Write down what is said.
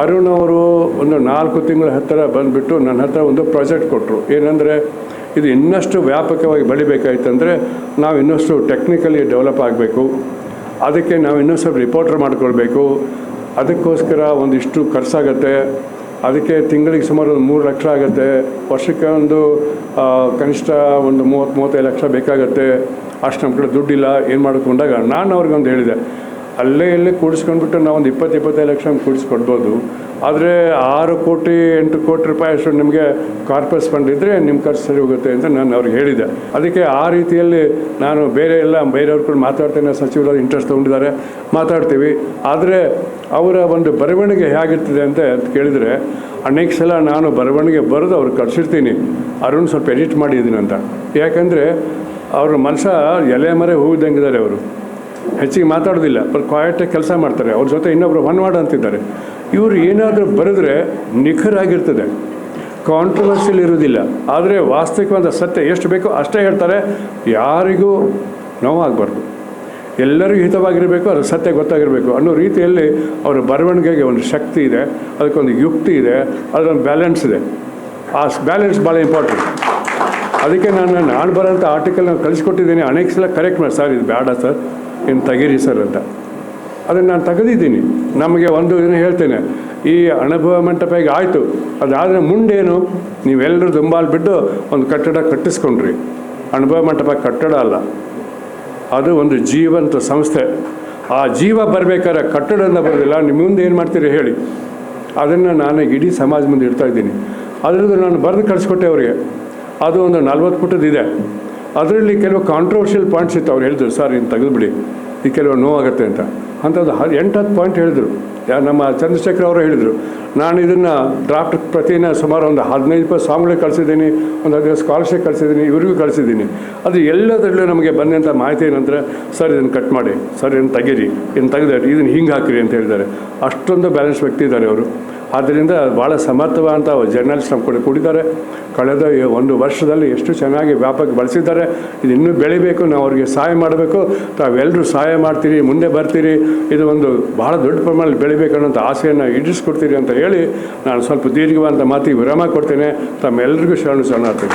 ಅರುಣ್ ಅವರು ಒಂದು ನಾಲ್ಕು ತಿಂಗಳ ಹತ್ತಿರ ಬಂದುಬಿಟ್ಟು ನನ್ನ ಹತ್ರ ಒಂದು ಪ್ರಾಜೆಕ್ಟ್ ಕೊಟ್ಟರು. ಏನಂದರೆ, ಇದು ಇನ್ನಷ್ಟು ವ್ಯಾಪಕವಾಗಿ ಬೆಳಿಬೇಕಾಯ್ತಂದರೆ ನಾವು ಇನ್ನಷ್ಟು ಟೆಕ್ನಿಕಲಿ ಡೆವಲಪ್ ಆಗಬೇಕು. ಅದಕ್ಕೆ ನಾವು ಇನ್ನೊಂದು ಸ್ವಲ್ಪ ರಿಪೋರ್ಟರ್ ಮಾಡಿಕೊಳ್ಬೇಕು. ಅದಕ್ಕೋಸ್ಕರ ಒಂದಿಷ್ಟು ಖರ್ಚಾಗತ್ತೆ. ಅದಕ್ಕೆ ತಿಂಗಳಿಗೆ ಸುಮಾರು ಒಂದು ಮೂರು ಲಕ್ಷ ಆಗುತ್ತೆ. ವರ್ಷಕ್ಕೆ ಒಂದು ಕನಿಷ್ಠ ಒಂದು ಮೂವತ್ತು, ಮೂವತ್ತೈದು ಲಕ್ಷ ಬೇಕಾಗತ್ತೆ. ಅಷ್ಟು ನಮ್ಮ ಕಡೆ ದುಡ್ಡಿಲ್ಲ. ಏನು ಮಾಡ್ಕೊಂಡಾಗ ನಾನು ಅವ್ರಿಗೊಂದು ಹೇಳಿದೆ. ಅಲ್ಲೇ ಇಲ್ಲೇ ಕೂಡಿಸ್ಕೊಂಡ್ಬಿಟ್ಟು ನಾವು ಒಂದು ಇಪ್ಪತ್ತು ಇಪ್ಪತ್ತೈದು ಲಕ್ಷ ಕೂಡಿಸ್ಕೊಡ್ಬೋದು. ಆದರೆ ಆರು ಕೋಟಿ, ಎಂಟು ಕೋಟಿ ರೂಪಾಯಿ ಅಷ್ಟು ನಿಮಗೆ ಕಾರ್ಪಸ್ ಫಂಡ್ ಇದ್ದರೆ ನಿಮ್ಮ ಖರ್ಚು ಸರಿ ಹೋಗುತ್ತೆ ಅಂತ ನಾನು ಅವ್ರಿಗೆ ಹೇಳಿದೆ. ಅದಕ್ಕೆ ಆ ರೀತಿಯಲ್ಲಿ ನಾನು ಬೇರೆ ಎಲ್ಲ ಬೇರೆಯವ್ರ ಕೂಡ ಮಾತಾಡ್ತೇನೆ ಸಚಿವರು ಇಂಟ್ರೆಸ್ಟ್ ತೊಗೊಂಡಿದ್ದಾರೆ, ಮಾತಾಡ್ತೀವಿ. ಆದರೆ ಅವರ ಒಂದು ಬರವಣಿಗೆ ಹೇಗಿರ್ತದೆ ಅಂತ ಕೇಳಿದರೆ, ಅನೇಕ ಸಲ ನಾನು ಬರವಣಿಗೆ ಬರೆದು ಅವ್ರಿಗೆ ಕಳಿಸಿರ್ತೀನಿ. ಅರುಣ್ ಸ್ವಲ್ಪ ಎಡಿಟ್ ಮಾಡಿದ್ದೀನಿ ಅಂತ. ಯಾಕಂದರೆ ಅವ್ರ ಮನುಷ್ಯ ಎಲೆ ಮರೆ ಹೂವಿದ್ದಂಗಿದ್ದಾರೆ ಅವರು. ಹೆಚ್ಚಿಗೆ ಮಾತಾಡೋದಿಲ್ಲ ಬಟ್ ಕ್ವಾಯಟಾಗಿ ಕೆಲಸ ಮಾಡ್ತಾರೆ. ಅವ್ರ ಜೊತೆ ಇನ್ನೊಬ್ಬರು ಹೊನ್ವಾಡ ಅಂತಿದ್ದಾರೆ. ಇವರು ಏನಾದರೂ ಬರೆದ್ರೆ ನಿಖರಾಗಿರ್ತದೆ ಕಾಂಟ್ರವರ್ಸಿಯಲ್ ಇರೋದಿಲ್ಲ ಆದರೆ ವಾಸ್ತವಿಕವಾದ ಸತ್ಯ ಎಷ್ಟು ಬೇಕೋ ಅಷ್ಟೇ ಹೇಳ್ತಾರೆ, ಯಾರಿಗೂ ನೋವಾಗಬಾರ್ದು. ಎಲ್ಲರಿಗೂ ಹಿತವಾಗಿರಬೇಕು, ಅದು ಸತ್ಯ ಗೊತ್ತಾಗಿರಬೇಕು ಅನ್ನೋ ರೀತಿಯಲ್ಲಿ ಅವರ ಬರವಣಿಗೆಗೆ ಒಂದು ಶಕ್ತಿ ಇದೆ, ಅದಕ್ಕೊಂದು ಯುಕ್ತಿ ಇದೆ, ಅದೊಂದು ಬ್ಯಾಲೆನ್ಸ್ ಇದೆ. ಆ ಬ್ಯಾಲೆನ್ಸ್ ಭಾಳ ಇಂಪಾರ್ಟೆಂಟ್ ಅದಕ್ಕೆ ನಾನು ನಾನು ಬರೋಂಥ ಆರ್ಟಿಕಲ್ನ ಕಳಿಸ್ಕೊಟ್ಟಿದ್ದೀನಿ. ಅನೇಕ ಸಲ ಕರೆಕ್ಟ್ ಮಾಡಿ ಸರ್ ಇದು ಬೇಡ ಸರ್ ಇನ್ನು ತೆಗೀರಿ ಸರ್ ಅಂತ. ಅದನ್ನು ನಾನು ತೆಗೆದಿದ್ದೀನಿ. ನಮಗೆ ಒಂದು ದಿನ ಹೇಳ್ತೇನೆ, ಈ ಅನುಭವ ಮಂಟಪಕ್ಕೆ ಆಯಿತು. ಅದಾದರೆ ಮುಂದೇನು ನೀವೆಲ್ಲರೂ ದುಂಬಾಲು ಬಿಟ್ಟು ಒಂದು ಕಟ್ಟಡ ಕಟ್ಟಿಸ್ಕೊಂಡ್ರಿ. ಅನುಭವ ಮಂಟಪ ಕಟ್ಟಡ ಅಲ್ಲ. ಅದು ಒಂದು ಜೀವಂತ ಸಂಸ್ಥೆ. ಆ ಜೀವ ಬರಬೇಕಾದ್ರೆ ಕಟ್ಟಡದಿಂದ ಬರೋದಿಲ್ಲ. ನಿಮ್ಮ ಮುಂದೆ ಏನು ಮಾಡ್ತೀರಿ ಹೇಳಿ. ಅದನ್ನು ನಾನು ಇಡೀ ಸಮಾಜ ಮುಂದೆ ಇಡ್ತಾ ಇದ್ದೀನಿ. ಅದರದ್ದು ನಾನು ಬರೆದು ಕಳಿಸ್ಕೊಟ್ಟೆ ಅವರಿಗೆ. ಅದು ಒಂದು ನಲ್ವತ್ತು ಪುಟದ ಇದೆ ಅದರಲ್ಲಿ ಕೆಲವು ಕಾಂಟ್ರವರ್ಷಿಯಲ್ ಪಾಯಿಂಟ್ಸ್ ಇತ್ತು. ಅವ್ರು ಹೇಳಿದ್ರು, ಸರ್ ಇನ್ನು ತೆಗೆದುಬಿಡಿ. ಈ ಕೆಲವು ನೋವಾಗುತ್ತೆ ಅಂತ. ಅಂಥದ್ದು ಎಂಟು ಹತ್ತು ಪಾಯಿಂಟ್ ಹೇಳಿದರು. ನಮ್ಮ ಚಂದ್ರಶೇಖರ್ ಅವರು ಹೇಳಿದರು. ನಾನು ಇದನ್ನು ಡ್ರಾಫ್ಟ್ ಪ್ರತಿನ ಸುಮಾರು ಒಂದು ಹದಿನೈದು ರೂಪಾಯಿ ಸಾಂಗ್ಗಳಿಗೆ ಕಳಿಸಿದ್ದೀನಿ, ಒಂದು ಹದಿನೈದು ಸ್ಕಾಲರ್ಶಿಪ್ ಕಳಿಸಿದ್ದೀನಿ, ಇವ್ರಿಗೂ ಕಳಿಸಿದ್ದೀನಿ. ಅದು ಎಲ್ಲದರಲ್ಲೂ ನಮಗೆ ಬಂದಂಥ ಮಾಹಿತಿ ಏನಂದರೆ, ಸರ್, ಇದನ್ನು ಕಟ್ ಮಾಡಿ. ಸರ್, ಇದನ್ನು ತೆಗೀರಿ. ಇದನ್ನು ತೆಗೆದ ಇದನ್ನು ಹಿಂಗೆ ಹಾಕಿರಿ ಅಂತ ಹೇಳಿದ್ದಾರೆ. ಅಷ್ಟೊಂದು ಬ್ಯಾಲೆನ್ಸ್ ವ್ಯಕ್ತಿ ಇದ್ದಾರೆ ಅವರು. ಆದ್ದರಿಂದ ಭಾಳ ಸಮರ್ಥವಾದಂಥ ಜರ್ನಲಿಸ್ಟ್ ನಮ್ಮ ಕೂಡ ಕೂಡಿದ್ದಾರೆ. ಕಳೆದ ಒಂದು ವರ್ಷದಲ್ಲಿ ಎಷ್ಟು ಚೆನ್ನಾಗಿ ವ್ಯಾಪಕ ಬಳಸಿದ್ದಾರೆ. ಇದು ಇನ್ನೂ ಬೆಳಿಬೇಕು, ನಾವು ಅವ್ರಿಗೆ ಸಹಾಯ ಮಾಡಬೇಕು. ತಾವೆಲ್ಲರೂ ಸಹಾಯ ಮಾಡ್ತೀರಿ, ಮುಂದೆ ಬರ್ತೀರಿ. ಇದು ಒಂದು ಭಾಳ ದೊಡ್ಡ ಪ್ರಮಾಣದಲ್ಲಿ ಬೆಳಿಬೇಕು ಅನ್ನೋಂಥ ಆಸೆಯನ್ನು ಈಡೇರಿಸ್ಕೊಡ್ತೀರಿ ಅಂತ ಹೇಳಿ ನಾನು ಸ್ವಲ್ಪ ದೀರ್ಘವಾದಂಥ ಮಾತಿಗೆ ವಿರಾಮ ಕೊಡ್ತೇನೆ. ತಮ್ಮೆಲ್ಲರಿಗೂ ಶರಣು ಶರಣಾರ್ಥಿ